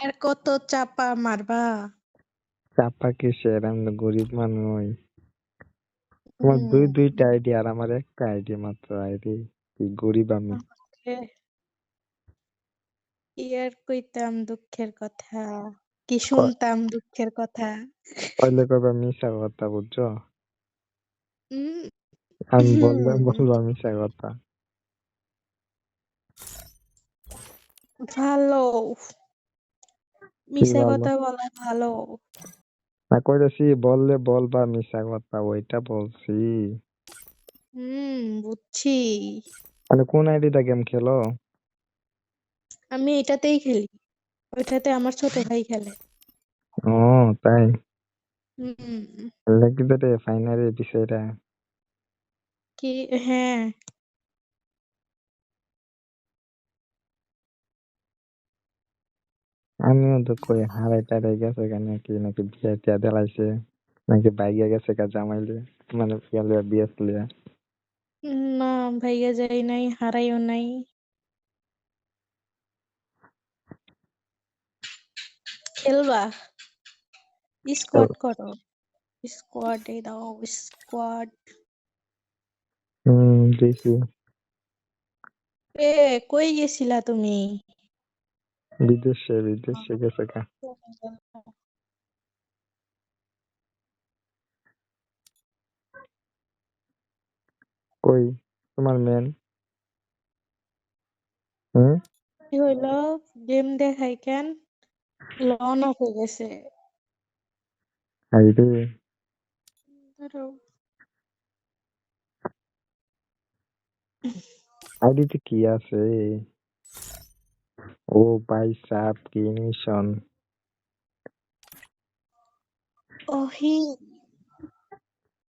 আর কত চাপা মারবা? চাপা কিসের? আমি তো গরিব মানুষ। তোমার দুই। দুইটা আইডি আর আমার একটা আইডি মাত্র আইডি কি গরিব আমি। আর কইতাম দুঃখের কথা। কি শুনতাম দুঃখের কথা। কইলে কইবা মিছা কথা বুঝছ? আমি বললে হুম। বলবা মিছা কথা। ভালো। মিছা? কথা বলা ভালো। না কইতাছি বললে বলবা মিছা কথা ওইটা বলছি। হুম, বুঝছি। মানে কোন আইডিটা গেম খেলো? আমি এটাতেই খেলি। ওইটাতে আমার ছোট ভাই খেলে। ও তাই? হুম। লাগিদারে ফাইনালে বিষয়টা। কি হ্যাঁ। আমিও তো কই হারাই টারাই গেছে গা নাকি, নাকি বিয়া টিয়া দেলাইছে, নাকি বাইগা গেছে গা জামাই লিয়া, মানে ইয়া লিয়া বিএস লিয়া। না ভাইয়া যাই নাই, হারাইও নাই। খেলবা? স্কোয়াড করো। স্কোয়াডে দাও স্কোয়াড। হুম, দিছি। এ কই গেছিলা তুমি? বিদেশে, বিদেশে গেছে গা। কই তোমার মেন? হুম? কি হইল? গেম দেখাই কেন? লন অফ হয়ে গেছে। দাঁড়াও। আইডিতে কি আছে? ও ভাই সাব কি মিশন? ওহি